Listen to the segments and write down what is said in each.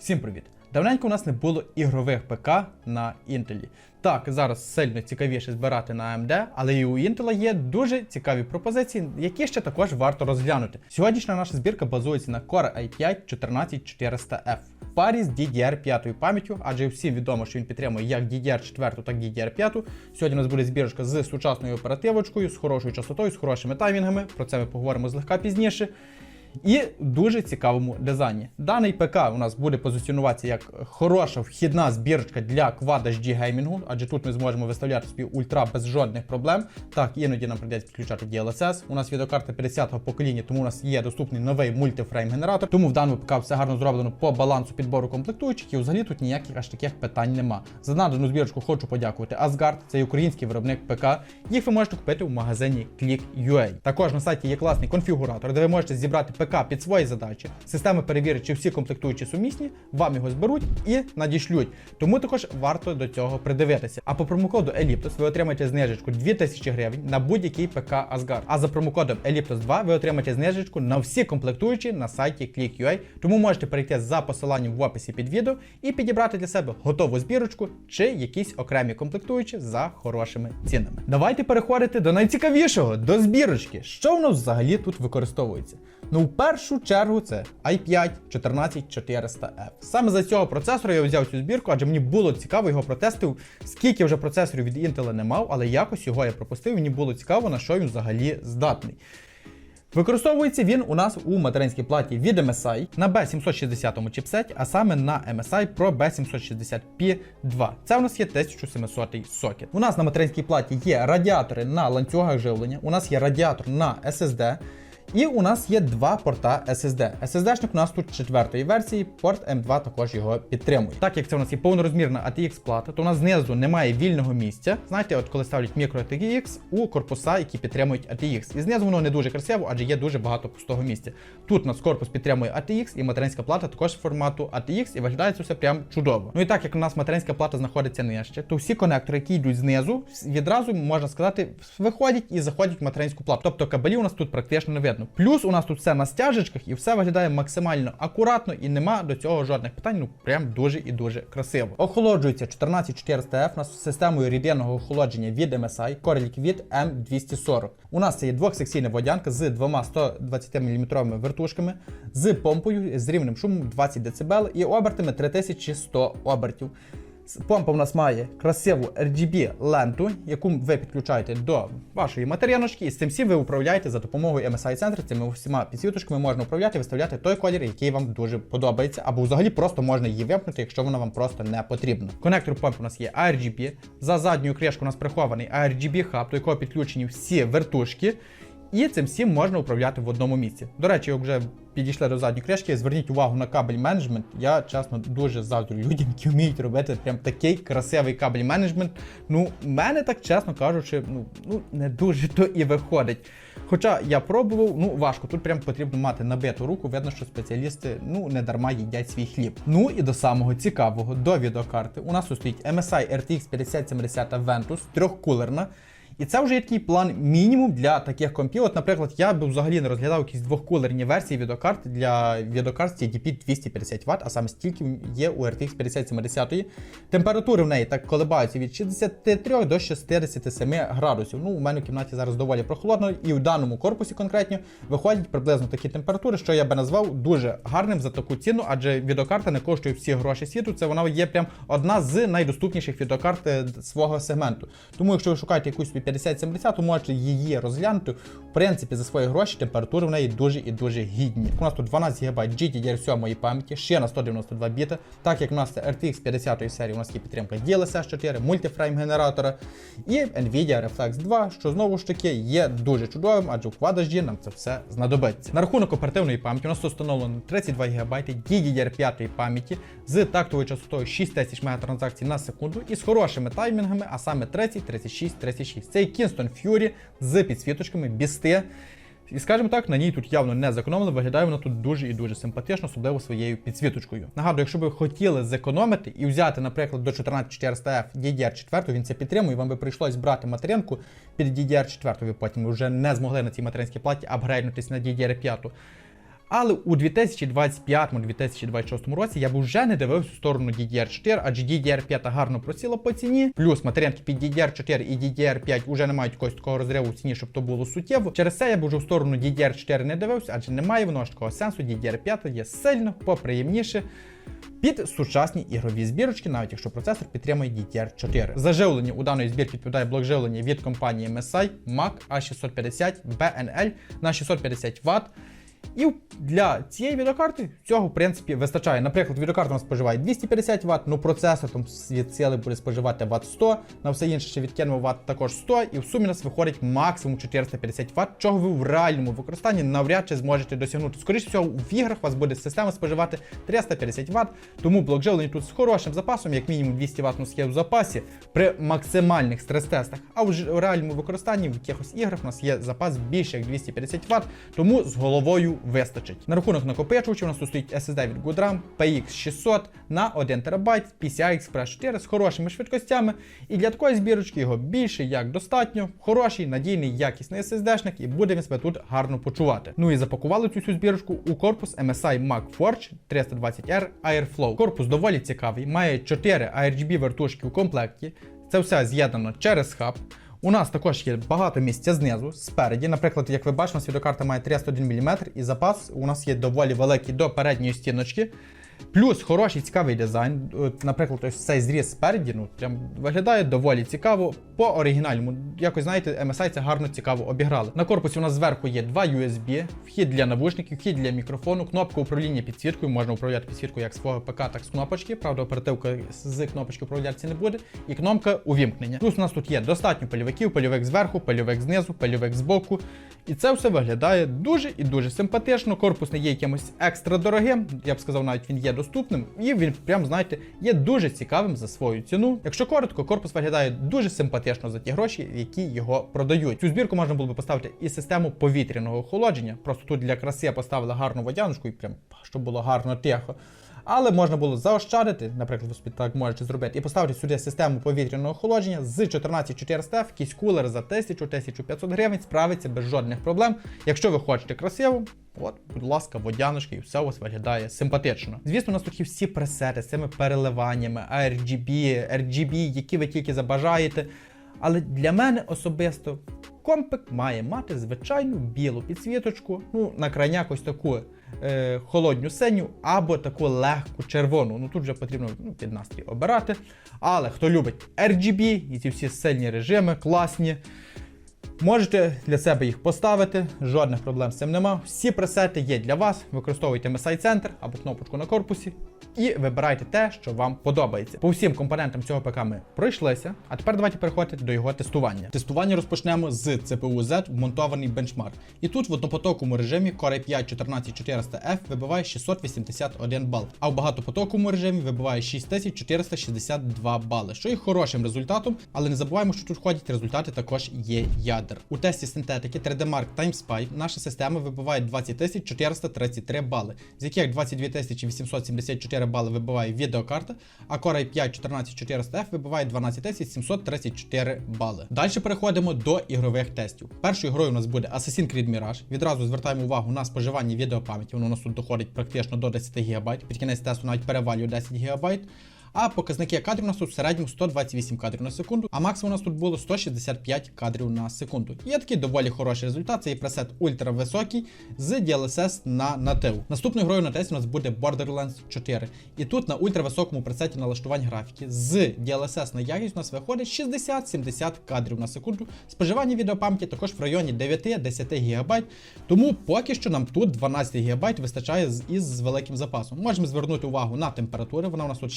Всім привіт! Давненько у нас не було ігрових ПК на Інтелі. Так, зараз сильно цікавіше збирати на AMD, але і у Intel є дуже цікаві пропозиції, які ще також варто розглянути. Сьогоднішня наша збірка базується на Core i5 14400F в парі з DDR5 пам'яттю, адже всім відомо, що він підтримує як DDR4, так і DDR5. Сьогодні у нас буде збірочка з сучасною оперативочкою, з хорошою частотою, з хорошими таймінгами. Про це ми поговоримо злегка пізніше. І дуже цікавому дизайні. Даний ПК у нас буде позиціонуватися як хороша вхідна збірочка для Quad HD геймінгу, адже тут ми зможемо виставляти собі ультра без жодних проблем. Так, іноді нам прийдеться підключати DLSS. У нас відеокарта 50-го покоління, тому у нас є доступний новий мультифрейм генератор. Тому в даному ПК все гарно зроблено по балансу підбору комплектуючих, і взагалі тут ніяких аж таких питань нема. За надану збірочку хочу подякувати Asgard, це український виробник ПК. Їх ви можете купити в магазині Click.ua. Також на сайті є класний конфігуратор, де ви можете зібрати ПК під свої задачі. Система перевірить, чи всі комплектуючі сумісні, вам його зберуть і надішлють. Тому також варто до цього придивитися. А по промокоду Elliptos ви отримаєте знижечку 2000 гривень на будь-який ПК Asgard. А за промокодом Elliptos 2 ви отримаєте знижечку на всі комплектуючі на сайті Click.ua. Тому можете перейти за посиланням в описі під відео і підібрати для себе готову збірочку чи якісь окремі комплектуючі за хорошими цінами. Давайте переходити до найцікавішого, до збірочки. Що в нас взагалі тут використовується? Ну, першу чергу це i5 14400F. Саме за цього процесора я взяв цю збірку, адже мені було цікаво його протестив. Скільки вже процесорів від Intel не мав, але якось його я пропустив. Мені було цікаво, на що він взагалі здатний. Використовується він у нас у материнській платі від MSI на B760 чіпсеті, а саме на MSI Pro B760P2. Це у нас є 1700 сокет. У нас на материнській платі є радіатори на ланцюгах живлення, у нас є радіатор на SSD. І у нас є два порта SSD. SSD-шник у нас тут четвертої версії, порт M2 також його підтримує. Так як це у нас є повнорозмірна ATX плата, то у нас знизу немає вільного місця. Знаєте, от коли ставлять мікро ATX у корпуса, які підтримують ATX. І знизу воно не дуже красиво, адже є дуже багато пустого місця. Тут у нас корпус підтримує ATX і материнська плата також формату ATX, і виглядає це все прям чудово. Ну і так як у нас материнська плата знаходиться нижче, то всі конектори, які йдуть знизу, відразу можна сказати, виходять і заходять в материнську плату. Тобто кабелів у нас тут практично не видно. Плюс у нас тут все на стяжечках і все виглядає максимально акуратно і нема до цього жодних питань. Ну прям дуже і дуже красиво. Охолоджується 14400F у нас системою рідинного охолодження від MSI Core Liquid M240. У нас це є двохсекційна водянка з двома 120 мм вертушками, з помпою з рівнем шуму 20 дБ і обертами 3100 обертів. Помпа в нас має красиву RGB ленту, яку ви підключаєте до вашої матеріаночки, і з цим всім ви управляєте за допомогою MSI центру. Цими всіма підсвіточками можна управляти, виставляти той колір, який вам дуже подобається, або взагалі просто можна її вимкнути, якщо вона вам просто не потрібна. Конектор помпи у нас є ARGB. За задньою кришкою у нас прихований ARGB хаб, до якого підключені всі вертушки. І цим всім можна управляти в одному місці. До речі, як вже підійшли до задньої кришки, зверніть увагу на кабель менеджмент. Я чесно дуже заздрю людям, які вміють робити прям такий красивий кабель менеджмент. Ну, мене так чесно кажучи, ну, ну не дуже то і виходить. Хоча я пробував, ну важко, тут прям потрібно мати набиту руку. Видно, що спеціалісти ну не дарма їдять свій хліб. Ну і до самого цікавого, до відеокарти. У нас тут стоїть MSI RTX 5070 Ventus, трьохкулерна. І це вже є такий план мінімум для таких компів. От, наприклад, я б взагалі не розглядав якісь двохкулерні версії відеокарт для відеокарт CDP 250 Вт, а саме стільки є у RTX 5070. Температури в неї так колебаються від 63 до 67 градусів. Ну, у мене в кімнаті зараз доволі прохолодно, і в даному корпусі конкретно виходять приблизно такі температури, що я би назвав дуже гарним за таку ціну, адже відеокарта не коштує всі гроші світу. Це вона є прям одна з найдоступніших відеокарт е, свого сегменту. Тому, якщо ви шукаєте якусь 5070, то можете її розглянути. В принципі, за свої гроші температури в неї дуже і дуже гідні. У нас тут 12 ГБ GDDR7 пам'яті, ще на 192 біта. Так як у нас це RTX 50 серії, у нас є підтримка DLSS 4, мультифрейм генератора і Nvidia Reflex 2, що знову ж таки є дуже чудовим, адже в Quad нам це все знадобиться. На рахунок оперативної пам'яті у нас встановлено 32 ГБ DDR5 пам'яті з тактовою частотою 6000 МТ на секунду і з хорошими таймінгами, а саме 30, 36, 36. Це Kingston Fury з підсвіточками Бісти. І скажімо так, на ній тут явно не зекономили, виглядає вона тут дуже і дуже симпатично, особливо своєю підсвіточкою. Нагадую, якщо ви хотіли зекономити і взяти, наприклад, до 14400F DDR4, він це підтримує, вам би прийшлось брати материнку під DDR4, ви потім вже не змогли на цій материнській платі апгрейднутися на DDR5. Але у 2025-2026 році я б вже не дивився в сторону DDR4, адже DDR5 гарно просіла по ціні. Плюс материнки під DDR4 і DDR5 вже не мають якогось такого розриву в ціні, щоб то було суттєво. Через це я б вже в сторону DDR4 не дивився, адже немає воно ж такого сенсу. DDR5 є сильно поприємніше. Під сучасні ігрові збірочки, навіть якщо процесор підтримує DDR4. За живлення у даної збірки відповідає блок живлення від компанії MSI MAC A650 BNL на 650 Вт. І для цієї відеокарти цього в принципі вистачає. Наприклад, відеокарта нас споживає 250 Вт, ну процесор там від сили буде споживати Вт 100, на все інше ще відкинемо Вт також 100, і в сумі нас виходить максимум 450 Вт, чого ви в реальному використанні навряд чи зможете досягнути. Скоріше всього, в іграх у вас буде система споживати 350 Вт, тому блок живлення тут з хорошим запасом, як мінімум 200 Вт у є в запасі при максимальних стрес-тестах. А в реальному використанні в якихось іграх у нас є запас більше як 250 Вт, тому з головою вистачить. На рахунок накопичувачів у нас стоїть SSD від Goodram PX600 на 1 ТБ PCI Express 4 з хорошими швидкостями. І для такої збірочки його більше як достатньо. Хороший, надійний, якісний SSD-шник і буде він себе тут гарно почувати. Ну і запакували цю всю збірочку у корпус MSI Mac Forge 320R Airflow. Корпус доволі цікавий, має 4 RGB вертушки у комплекті. Це все з'єднано через хаб. У нас також є багато місця знизу, спереді. Наприклад, як ви бачите, відеокарта має 31 мм і запас у нас є доволі великий до передньої стіночки. Плюс хороший цікавий дизайн. Наприклад, ось цей зріз спереді, ну прям виглядає доволі цікаво. По оригінальному, якось знаєте, MSI це гарно цікаво обіграли. На корпусі у нас зверху є два USB, вхід для навушників, вхід для мікрофону, кнопка управління підсвіткою. Можна управляти підсвіткою як свого ПК, так з кнопочки. Правда, оперативка з кнопочки управлятися не буде. І кнопка увімкнення. Плюс у нас тут є достатньо польовиків, польовик зверху, польовик знизу, польовик збоку. І це все виглядає дуже і дуже симпатично. Корпус не є якимось екстра дорогим. Я б сказав, навіть він є доступним, і він прям, знаєте, є дуже цікавим за свою ціну. Якщо коротко, корпус виглядає дуже симпатично за ті гроші, які його продають. Цю збірку можна було би поставити і систему повітряного охолодження. Просто тут для краси я поставила гарну водяночку і прям щоб було гарно тихо. Але можна було заощадити, наприклад, ви так можете зробити, і поставити сюди систему повітряного охолодження з 14400F, якийсь кулер за 1000-1500 гривень справиться без жодних проблем. Якщо ви хочете красиво, от, будь ласка, водяночки, і все у вас виглядає симпатично. Звісно, у нас тут є всі пресети з цими переливаннями, RGB, RGB, які ви тільки забажаєте. Але для мене особисто компик має мати звичайну білу підсвіточку, ну, на крайняк ось таку е, холодню синю або таку легку червону. Ну тут вже потрібно ну, під настрій обирати. Але хто любить RGB і ці всі сильні режими, класні. Можете для себе їх поставити, жодних проблем з цим нема. Всі пресети є для вас. Використовуйте MSI центр або кнопочку на корпусі і вибирайте те, що вам подобається. По всім компонентам цього ПК ми пройшлися. А тепер давайте переходити до його тестування. Тестування розпочнемо з CPU Z вмонтований бенчмарк. І тут в однопотоковому режимі Core i5 14400F вибиває 681 бал, а в багатопотоковому режимі вибиває 6462 бали, що є хорошим результатом, але не забуваємо, що тут входять результати також є ядер. У тесті синтетики 3D Mark TimeSpy наша система вибиває 20433 бали, з яких 22874 бали вибиває відеокарта, а Core i5 14400F вибиває 12734 бали. Далі переходимо до ігрових тестів. Першою грою у нас буде Assassin's Creed Mirage. Відразу звертаємо увагу на споживання відеопам'яті. Воно у нас тут доходить практично до 10 ГБ. Під кінець тесту навіть перевалює 10 ГБ. А показники кадрів у нас тут в середньому 128 кадрів на секунду, а максимум у нас тут було 165 кадрів на секунду. Є такий доволі хороший результат. Це є пресет ультрависокий з DLSS на нативу. Наступною грою на тесті у нас буде Borderlands 4. І тут на ультрависокому пресеті налаштувань графіки з DLSS на якість у нас виходить 60-70 кадрів на секунду. Споживання відеопам'яті також в районі 9-10 ГБ. Тому поки що нам тут 12 ГБ вистачає із великим запасом. Можемо звернути увагу на температури. Вона у нас тут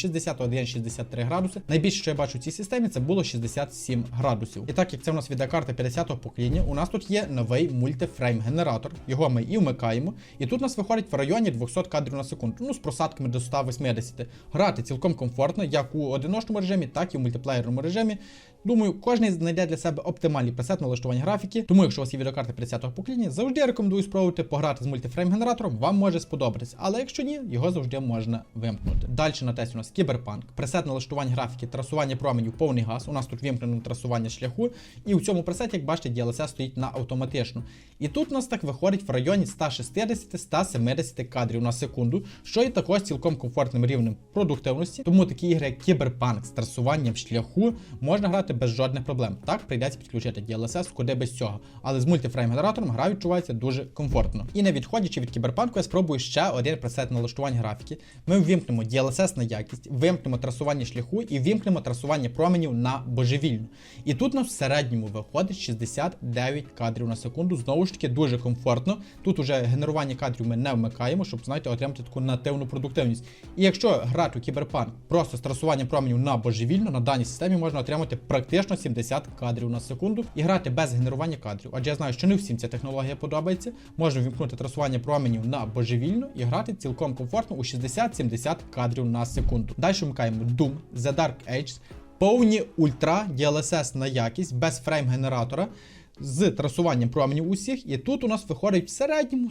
61-63 градуси. Найбільше, що я бачу в цій системі, це було 67 градусів. І так як це у нас відеокарта 50-го покоління, у нас тут є новий мультифрейм генератор. Його ми і вмикаємо. І тут у нас виходить в районі 200 кадрів на секунду. Ну, з просадками до 180. Грати цілком комфортно, як у одиночному режимі, так і в мультиплеєрному режимі. Думаю, кожен знайде для себе оптимальний пресет налаштування графіки. Тому, якщо у вас є відеокарти 50-го покоління, завжди рекомендую спробувати пограти з мультифрейм-генератором, вам може сподобатись. Але якщо ні, його завжди можна вимкнути. Далі на тесті у нас кіберпанк, пресет налаштування графіки, трасування променів, повний газ. У нас тут вимкнено трасування шляху. І у цьому пресеті, як бачите, DLSS стоїть на автоматично. І тут у нас так виходить в районі 160-170 кадрів на секунду, що є також цілком комфортним рівнем продуктивності. Тому такі ігри, як Кіберпанк з трасуванням шляху можна грати без жодних проблем. Так прийдеться підключити DLSS куди без цього. Але з мультифрейм-генератором гра відчувається дуже комфортно. І не відходячи від кіберпанку, я спробую ще один пресет налаштувань графіки. Ми ввімкнемо DLSS на якість, вимкнемо трасування шляху і ввімкнемо трасування променів на божевільну. І тут у нас в середньому виходить 69 кадрів на секунду. Знову ж таки, дуже комфортно. Тут уже генерування кадрів ми не вмикаємо, щоб знаєте, отримати таку нативну продуктивність. І якщо грати у кіберпанк просто з трасуванням променів на божевільну, на даній системі можна отримати практично 70 кадрів на секунду і грати без генерування кадрів. Адже я знаю, що не всім ця технологія подобається. Можна вімкнути трасування променів на божевільну і грати цілком комфортно у 60-70 кадрів на секунду. Далі вмикаємо Doom, The Dark Ages, повні ультра DLSS на якість без фрейм-генератора з трасуванням променів усіх. І тут у нас виходить в середньому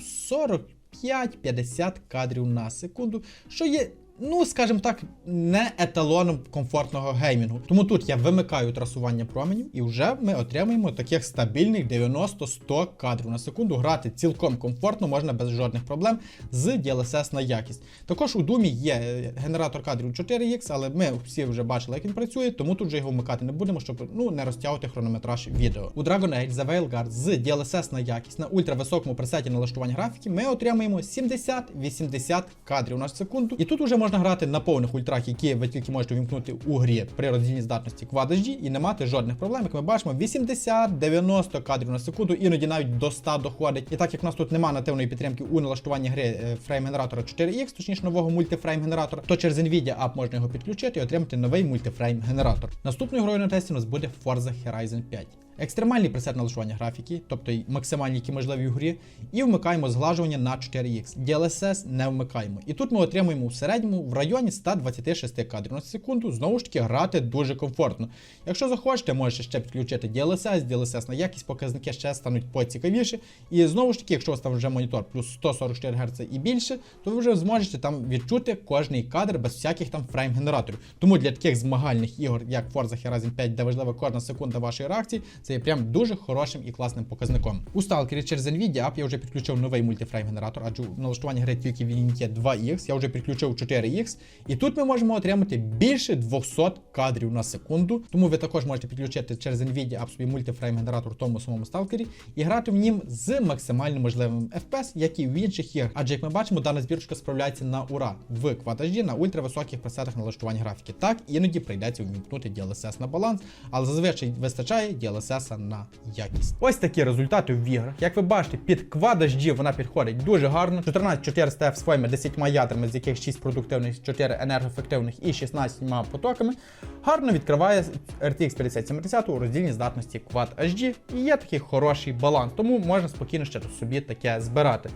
45-50 кадрів на секунду, що є. Ну, скажімо так, не еталоном комфортного геймінгу. Тому тут я вимикаю трасування променів і вже ми отримуємо таких стабільних 90-100 кадрів на секунду. Грати цілком комфортно, можна без жодних проблем з DLSS на якість. Також у Думі є е, генератор кадрів 4X, але ми всі вже бачили, як він працює, тому тут вже його вмикати не будемо, щоб ну, не розтягувати хронометраж відео. У Dragon Age The Veilguard з DLSS на якість на ультрависокому пресеті налаштування графіки ми отримуємо 70-80 кадрів на секунду. І тут уже можна грати на повних ультрах, які ви тільки можете вімкнути у грі при роздільній здатності Quad і не мати жодних проблем. Як ми бачимо, 80-90 кадрів на секунду, іноді навіть до 100 доходить. І так як в нас тут немає нативної підтримки у налаштуванні гри е, фрейм-генератора 4X, точніше нового мультифрейм-генератора, то через Nvidia App можна його підключити і отримати новий мультифрейм-генератор. Наступною грою на тесті у нас буде Forza Horizon 5. Екстремальний пресет налаштування графіки, тобто максимальні, які можливі в грі, і вмикаємо зглажування на 4X. DLSS не вмикаємо. І тут ми отримуємо в середньому в районі 126 кадрів на секунду. Знову ж таки, грати дуже комфортно. Якщо захочете, можете ще підключити DLSS, DLSS на якість, показники ще стануть поцікавіші. І знову ж таки, якщо у вас там вже монітор плюс 144 Гц і більше, то ви вже зможете там відчути кожний кадр без всяких там фрейм-генераторів. Тому для таких змагальних ігор, як Forza Horizon 5, де важлива кожна секунда вашої реакції, це є прям дуже хорошим і класним показником. У Stalker через Nvidia App я вже підключив новий мультифрейм-генератор, адже у налаштуванні гри тільки він є 2X, я вже підключив 4X, і тут ми можемо отримати більше 200 кадрів на секунду. Тому ви також можете підключити через Nvidia App собі мультифрейм-генератор в тому самому Stalker і грати в нім з максимально можливим FPS, як і в інших іграх. Адже як ми бачимо, дана збірочка справляється на ура в HD на ультрависоких пресетах налаштування графіки. Так, іноді прийдеться вмікнути DLSS на баланс, але зазвичай вистачає DLSS на якість. Ось такі результати в іграх. Як ви бачите, під HD вона підходить дуже гарно. 14400 F своїми 10 ядрами, з яких 6 продуктивних, 4 енергоефективних і 16 потоками. Гарно відкриває RTX 5070 у роздільній здатності Quad HD. І є такий хороший баланс, тому можна спокійно ще собі таке збирати.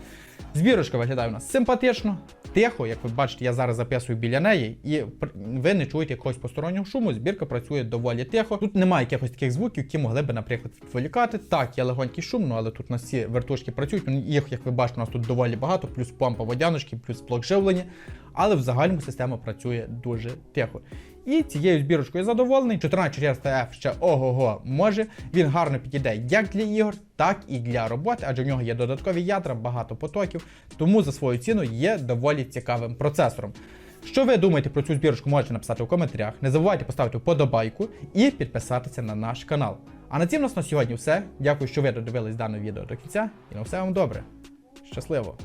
Збірочка виглядає у нас симпатично, тихо, як ви бачите, я зараз записую біля неї, і ви не чуєте якогось постороннього шуму. Збірка працює доволі тихо. Тут немає якихось таких звуків, які могли би, наприклад, відволікати. Так, є легонький шум, ну, але тут у нас всі вертушки працюють. Ну, Їх, як ви бачите, у нас тут доволі багато, плюс помпа водяночки, плюс блок живлення. Але в загальному система працює дуже тихо. І цією збірочкою задоволений. 14400F ще ого-го може. Він гарно підійде як для ігор, так і для роботи, адже в нього є додаткові ядра, багато потоків, тому за свою ціну є доволі цікавим процесором. Що ви думаєте про цю збірочку, можете написати у коментарях. Не забувайте поставити вподобайку і підписатися на наш канал. А на цім нас на сьогодні все. Дякую, що ви додивились дане відео до кінця, і на все вам добре. Щасливо!